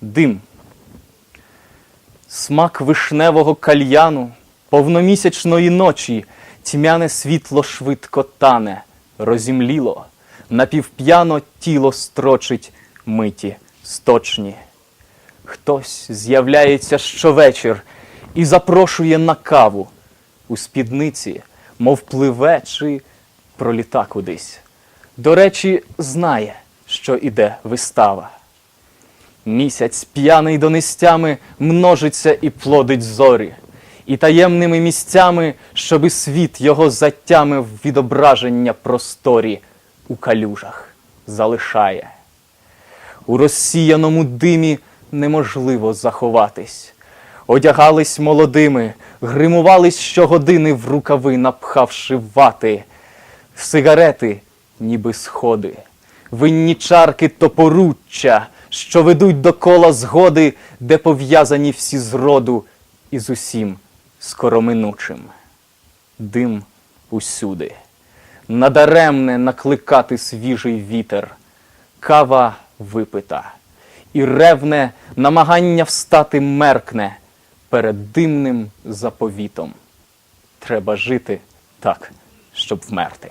Дим. Смак вишневого кальяну, повномісячної ночі, тьмяне світло швидко тане, розімліло, напівп'яно тіло строчить миті сточні. Хтось з'являється щовечір і запрошує на каву у спідниці, мов пливе чи проліта кудись. До речі, знає, що іде вистава. Місяць п'яний донестями множиться і плодить зорі, і таємними місцями, щоби світ його затямив відображення просторі у калюжах залишає. У розсіяному димі неможливо заховатись. Одягались молодими, гримувались щогодини в рукави, напхавши вати, сигарети, ніби сходи, винні чарки топоруччя, що ведуть до кола згоди, де пов'язані всі зроду і з усім скороминучим. Дим усюди, надаремне накликати свіжий вітер, кава випита, і ревне намагання встати меркне перед димним заповітом. Треба жити так, щоб вмерти.